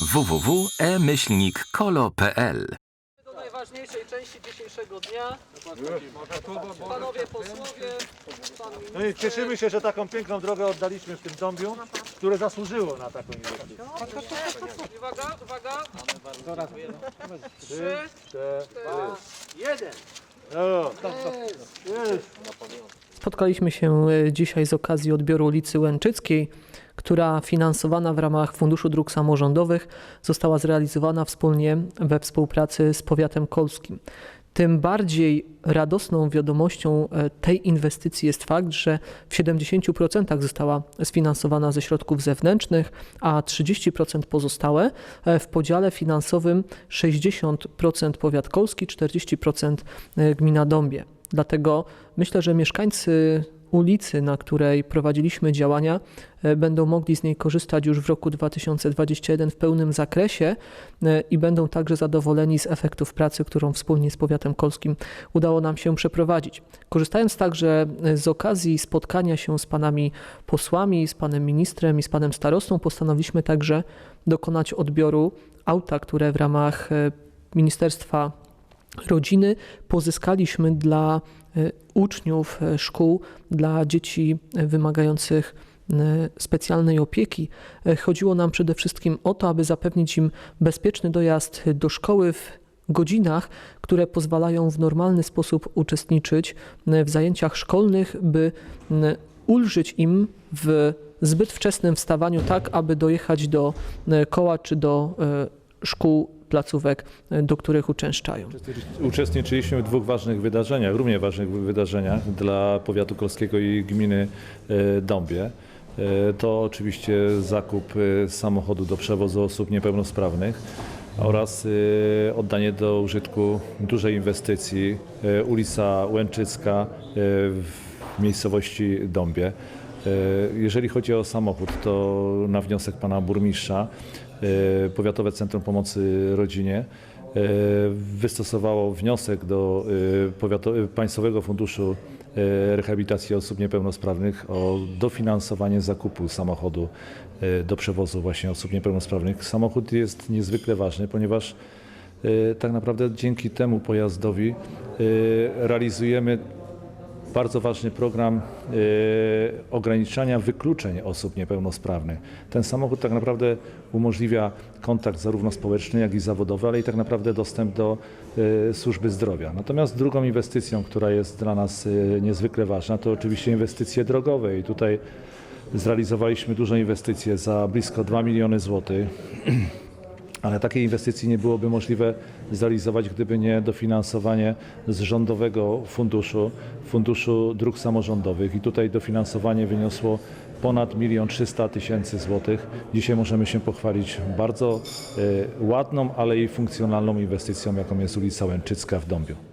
www.e-kolo.pl do najważniejszej części dzisiejszego dnia. Panowie posłowie, pan No i cieszymy się, że taką piękną drogę oddaliśmy w tym Dąbiu, które zasłużyło na taką inwestycję. Uwaga, uwaga. Trzy, cztery. Jeden. Jest. Spotkaliśmy się e, dzisiaj z okazji odbioru ulicy Łęczyckiej, która finansowana w ramach Funduszu Dróg Samorządowych została zrealizowana wspólnie we współpracy z powiatem kolskim. Tym bardziej radosną wiadomością e, tej inwestycji jest fakt, że w 70% została sfinansowana ze środków zewnętrznych, a 30% pozostałe e, w podziale finansowym 60% powiat kolski, 40% e, gmina Dąbie. Dlatego myślę, że mieszkańcy ulicy, na której prowadziliśmy działania, e, będą mogli z niej korzystać już w roku 2021 w pełnym zakresie e, i będą także zadowoleni z efektów pracy, którą wspólnie z powiatem kolskim udało nam się przeprowadzić. Korzystając także e, z okazji spotkania się z panami posłami, z panem ministrem i z panem starostą, postanowiliśmy także dokonać odbioru auta, które w ramach Ministerstwa rodziny pozyskaliśmy dla e, uczniów e, szkół, dla dzieci e, wymagających specjalnej opieki. Chodziło nam przede wszystkim o to, aby zapewnić im bezpieczny dojazd do szkoły w godzinach, które pozwalają w normalny sposób uczestniczyć w zajęciach szkolnych, by ulżyć im w zbyt wczesnym wstawaniu, tak aby dojechać do koła czy do szkół, placówek, e, do których uczęszczają. Uczestniczyliśmy w dwóch ważnych wydarzeniach, równie ważnych wydarzeniach dla powiatu kolskiego i gminy e, Dąbie. E, To oczywiście zakup samochodu do przewozu osób niepełnosprawnych oraz oddanie do użytku dużej inwestycji ulica Łęczycka w miejscowości Dąbie. Jeżeli chodzi o samochód, to na wniosek pana burmistrza Powiatowe Centrum Pomocy Rodzinie e, wystosowało wniosek do e, e, Państwowego Funduszu e, Rehabilitacji Osób Niepełnosprawnych o dofinansowanie zakupu samochodu e, do przewozu właśnie osób niepełnosprawnych. Samochód jest niezwykle ważny, ponieważ e, tak naprawdę dzięki temu pojazdowi e, realizujemy bardzo ważny program e, ograniczania wykluczeń osób niepełnosprawnych. Ten samochód tak naprawdę umożliwia kontakt zarówno społeczny, jak i zawodowy, ale i tak naprawdę dostęp do e, służby zdrowia. Natomiast drugą inwestycją, która jest dla nas e, niezwykle ważna, to oczywiście inwestycje drogowe i tutaj zrealizowaliśmy dużą inwestycję za blisko 2 miliony złotych. Ale takiej inwestycji nie byłoby możliwe zrealizować, gdyby nie dofinansowanie z rządowego funduszu, Funduszu Dróg Samorządowych. I tutaj dofinansowanie wyniosło ponad 1 300 tysięcy złotych. Dzisiaj możemy się pochwalić bardzo e, ładną, ale i funkcjonalną inwestycją, jaką jest ulica Łęczycka w Dąbiu.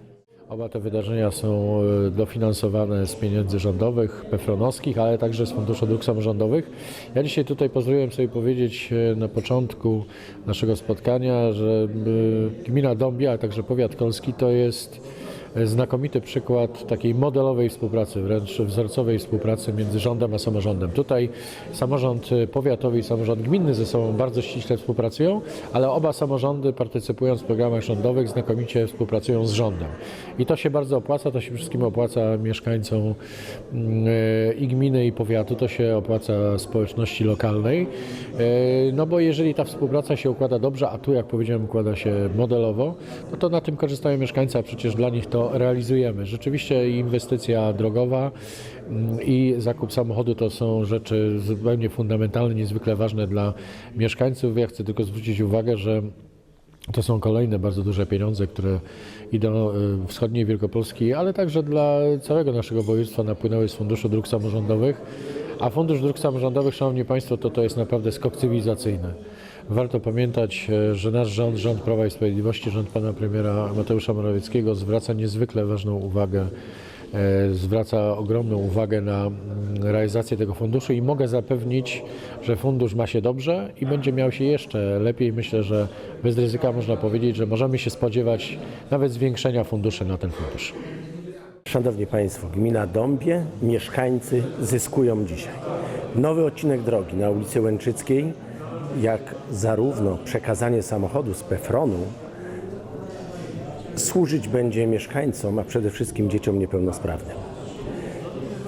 Oba te wydarzenia są e, dofinansowane z pieniędzy rządowych, pefronowskich, ale także z Funduszu Dróg Samorządowych. Ja dzisiaj tutaj pozwoliłem sobie powiedzieć e, na początku naszego spotkania, że e, gmina Dąbia, a także powiat kolski to jest znakomity przykład takiej modelowej współpracy, wręcz wzorcowej współpracy między rządem a samorządem. Tutaj samorząd powiatowy i samorząd gminny ze sobą bardzo ściśle współpracują, ale oba samorządy partycypując w programach rządowych znakomicie współpracują z rządem. I to się bardzo opłaca, to się wszystkim opłaca mieszkańcom mm, i gminy i powiatu, to się opłaca społeczności lokalnej. E, No bo jeżeli ta współpraca się układa dobrze, a tu jak powiedziałem układa się modelowo, no to na tym korzystają mieszkańcy, a przecież dla nich to realizujemy. Rzeczywiście inwestycja drogowa mm, i zakup samochodu to są rzeczy zupełnie fundamentalne, niezwykle ważne dla mieszkańców. Ja chcę tylko zwrócić uwagę, że to są kolejne bardzo duże pieniądze, które idą y, wschodniej Wielkopolski, ale także dla całego naszego województwa napłynęły z Funduszu Dróg Samorządowych. A Fundusz Dróg Samorządowych, Szanowni Państwo, to, to jest naprawdę skok cywilizacyjny. Warto pamiętać, e, że nasz rząd, rząd Prawa i Sprawiedliwości, rząd pana premiera Mateusza Morawieckiego zwraca niezwykle ważną uwagę e, zwraca ogromną uwagę na mm, realizację tego funduszu i mogę zapewnić, że fundusz ma się dobrze i będzie miał się jeszcze lepiej. Myślę, że bez ryzyka można powiedzieć, że możemy się spodziewać nawet zwiększenia funduszy na ten fundusz. Szanowni Państwo, gmina Dąbie, mieszkańcy zyskują dzisiaj. Nowy odcinek drogi na ulicy Łęczyckiej jak zarówno przekazanie samochodu z PFRON-u służyć będzie mieszkańcom, a przede wszystkim dzieciom niepełnosprawnym.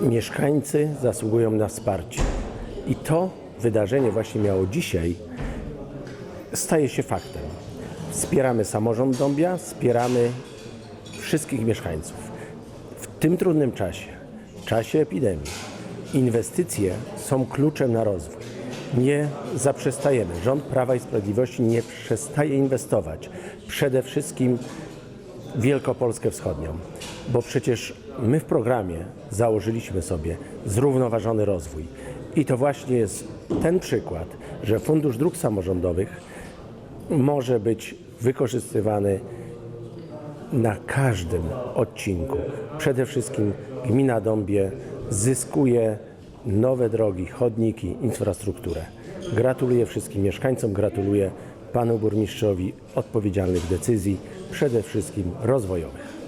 Mieszkańcy zasługują na wsparcie. I to wydarzenie właśnie miało dzisiaj staje się faktem. Wspieramy samorząd Dąbia, wspieramy wszystkich mieszkańców. W tym trudnym czasie, czasie epidemii, inwestycje są kluczem na rozwój. Nie zaprzestajemy. Rząd Prawa i Sprawiedliwości nie przestaje inwestować. Przede wszystkim Wielkopolskę Wschodnią, bo przecież my w programie założyliśmy sobie zrównoważony rozwój. I to właśnie jest ten przykład, że Fundusz Dróg Samorządowych może być wykorzystywany na każdym odcinku. Przede wszystkim gmina Dąbie zyskuje nowe drogi, chodniki, infrastrukturę. Gratuluję wszystkim mieszkańcom, gratuluję panu burmistrzowi odpowiedzialnych decyzji, przede wszystkim rozwojowych.